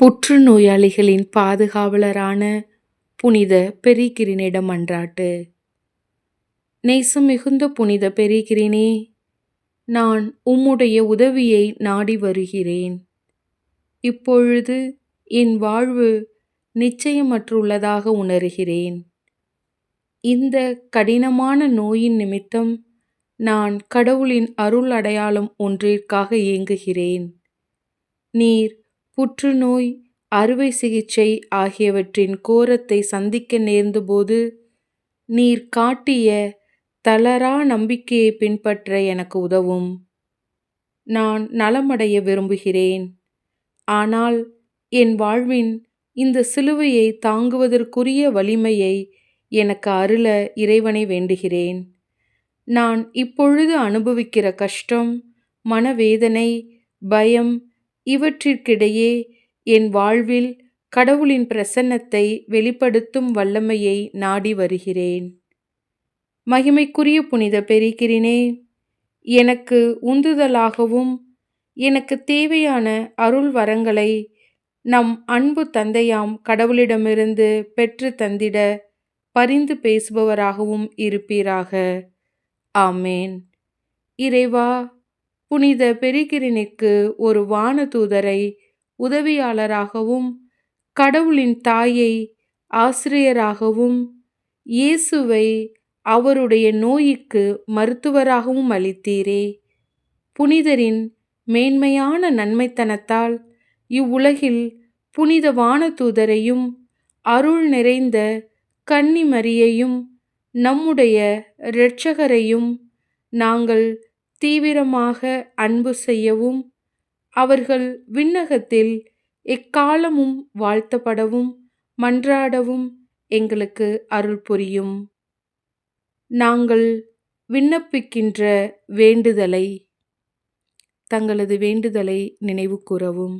புற்றுநோயாளிகளின் பாதுகாவலரான புனித பெரிகிரினிடம் மன்றாட்டு நேசம் மிகுந்த புனித பெரிகிரினே நான் உம்முடைய உதவியை நாடி வருகிறேன். இப்பொழுது என் வாழ்வு நிச்சயமற்றுள்ளதாக உணர்கிறேன். இந்த கடினமான நோயின் நிமித்தம் நான் கடவுளின் அருள் அடையாளம் ஒன்றிற்காக இயங்குகிறேன் நீர் புற்றுநோய் அறுவை சிகிச்சை ஆகியவற்றின் கோரத்தை சந்திக்க நேர்ந்தபோது நீர் காட்டிய தளரா நம்பிக்கையை பின்பற்ற எனக்கு உதவும். நான் நலமடைய விரும்புகிறேன். ஆனால் என் வாழ்வின் இந்த சிலுவையை தாங்குவதற்குரிய வலிமையை எனக்கு அருள இறைவனை வேண்டுகிறேன். நான் இப்பொழுது அனுபவிக்கிற கஷ்டம் மனவேதனை பயம் இவற்றிற்கிடையே என் வாழ்வில் கடவுளின் பிரசன்னத்தை வெளிப்படுத்தும் வல்லமையை நாடி வருகிறேன். மகிமைக்குரிய புனித பெருக்கிறேனே எனக்கு உந்துதலாகவும் எனக்கு தேவையான அருள் வரங்களை நம் அன்பு தந்தையாம் கடவுளிடமிருந்து பெற்று தந்திட பரிந்து பேசுபவராகவும் இருப்பீராக. ஆமேன். இறைவா புனித பெரிகிரினிக்கு ஒரு வானதூதரை உதவியாளராகவும் கடவுளின் தாயை ஆசிரியராகவும் இயேசுவை அவருடைய நோய்க்கு மருத்துவராகவும் அளித்தீரே. புனிதரின் மேன்மையான நன்மைத்தனத்தால் இவ்வுலகில் புனித வானதூதரையும் அருள் நிறைந்த கன்னிமரியையும் நம்முடைய இரட்சகரையும் நாங்கள் தீவிரமாக அன்பு செய்யவும் அவர்கள் விண்ணகத்தில் எக்காலமும் வாழ்த்தப்படவும் மன்றாடவும் எங்களுக்கு அருள் புரியும். நாங்கள் விண்ணப்பிக்கின்ற வேண்டுதலை தங்களது வேண்டுதலை நினைவு கூறவும்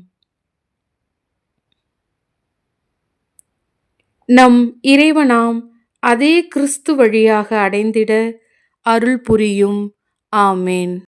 நம் இறைவனாம் அதே கிறிஸ்து வழியாக அடைந்திட அருள் புரியும் ஆமேன்